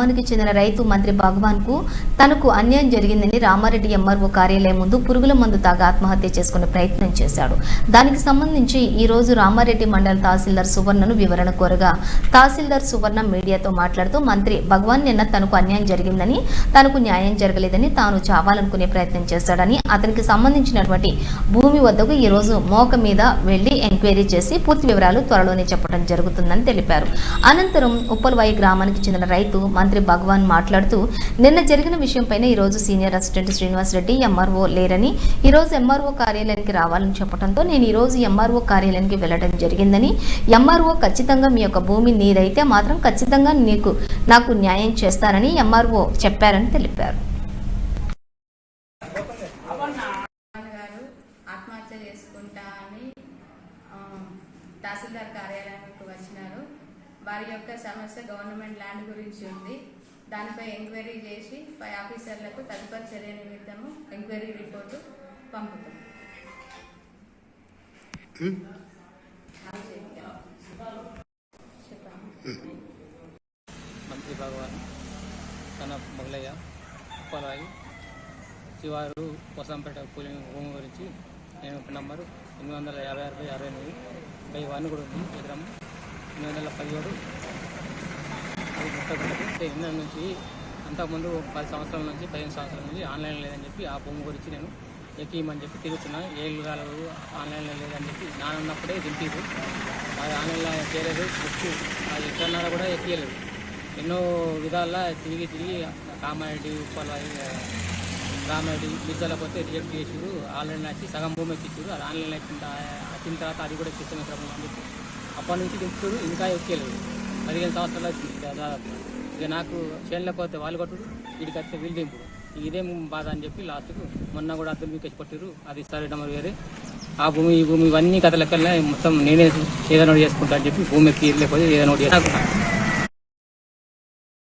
గ్రామానికి చెందిన రైతు మంత్రి భగవాన్కు తనకు అన్యాయం జరిగిందని రామారెడ్డి ఎంఆర్ఓ కార్యాలయం ముందు పురుగుల మందు తాగా ఆత్మహత్య చేసుకునే ప్రయత్నం చేశాడు. దానికి సంబంధించి ఈ రోజు రామారెడ్డి మండల తహసీల్దార్ సువర్ణను వివరణ కోరగా తహసీల్దార్ సువర్ణ మీడియాతో మాట్లాడుతూ మంత్రి భగవాన్ నిన్న తనకు అన్యాయం జరిగిందని తనకు న్యాయం జరగలేదని తాను చావాలనుకునే ప్రయత్నం చేశాడని అతనికి సంబంధించినటువంటి భూమి వద్దకు ఈ రోజు మోక మీద వెళ్ళి ఎంక్వైరీ చేసి పూర్తి వివరాలు త్వరలోనే చెప్పడం జరుగుతుందని తెలిపారు. అనంతరం ఉప్పలవాయి గ్రామానికి చెందిన రైతు మంత్రి భగవాన్ మాట్లాడుతూ నిన్న జరిగిన విషయంపైన ఈ రోజు senior assistant Srinivas Reddy MRO లేరని ఈ రోజు ఎంఆర్ఓ కార్యాలయానికి రావాలని చెప్పడంతో నేను ఈరోజు ఎంఆర్ఓ కార్యాలయానికి వెళ్ళడం జరిగిందని ఎంఆర్ఓ ఖచ్చితంగా మీ యొక్క భూమి నీదైతే మాత్రం ఖచ్చితంగా నీకు నాకు న్యాయం చేస్తారని ఎంఆర్ఓ చెప్పారని తెలిపారు. చేసుకుంటా అని తహసీల్దార్ కార్యాలయానికి వచ్చినారు. వారి యొక్క సమస్య గవర్నమెంట్ ల్యాండ్ గురించి ఉంది. దానిపై ఎంక్వైరీ చేసి పై ఆఫీసర్లకు తదుపరి చర్య నిమిత్తము ఎంక్వైరీ రిపోర్టు పంపుతాం. చెప్పండి మంత్రి భగవాన్ తన మొగలయ్య ఉప్పలవాయి శివారు కొసంపేట కూలింగ్ భూమి గురించి నేను ఒక నంబరు ఎనిమిది వందల యాభై ఆరు బై అరవై ఎనిమిది బై వన్ కూడా ఉంది. ఎకరం ఎనిమిది వందల పదిహేడు అది ముప్పై గుంటలు నుంచి అంతకుముందు పది సంవత్సరాల నుంచి పదిహేను సంవత్సరాల నుంచి ఆన్లైన్ లేదని చెప్పి ఆ భూమి గురించి నేను ఎక్కియమని చెప్పి తిరుగుతున్నాను ఏళ్ళు కాలేదు ఆన్లైన్లో లేదని చెప్పి నానున్నప్పుడే దింపిరు. అది ఆన్లైన్లో చేయలేదు బుక్ అది ఎక్కడన్నారా కూడా ఎక్కియలేదు. ఎన్నో విధాలా తిరిగి తిరిగి కామారెడ్డి ఉప్పలవాయి కామెడీ బీచ్లో పోతే రిజెక్ట్ చేసారు ఆన్లైన్ వచ్చి సగం భూమి ఎక్కించారు అది ఆన్లైన్లో వచ్చిన వచ్చిన తర్వాత అది కూడా సిస్టమ్ క్రమం అని చెప్పి. అప్పటి నుంచి దింపుతారు ఇంకా ఎక్కలేదు. పదిహేను సంవత్సరాలు వచ్చింది దాదాపు ఇక నాకు చేనులకు పోతే వాళ్ళు కొట్టుడు వీడికి వస్తే వీళ్ళు దింపుడు. ఇదేం బాధ అని చెప్పి లాస్ట్కు మొన్న కూడా అద్దెలు మీకు కొట్టారు అది సరే నెంబర్ వేరే ఆ భూమి ఈ భూమి ఇవన్నీ కథలకల్లా మొత్తం నేనే ఏదైనా ఒకటి చేసుకుంటా అని చెప్పి భూమి ఎక్కి లేకపోతే ఏదైనా ఒకటి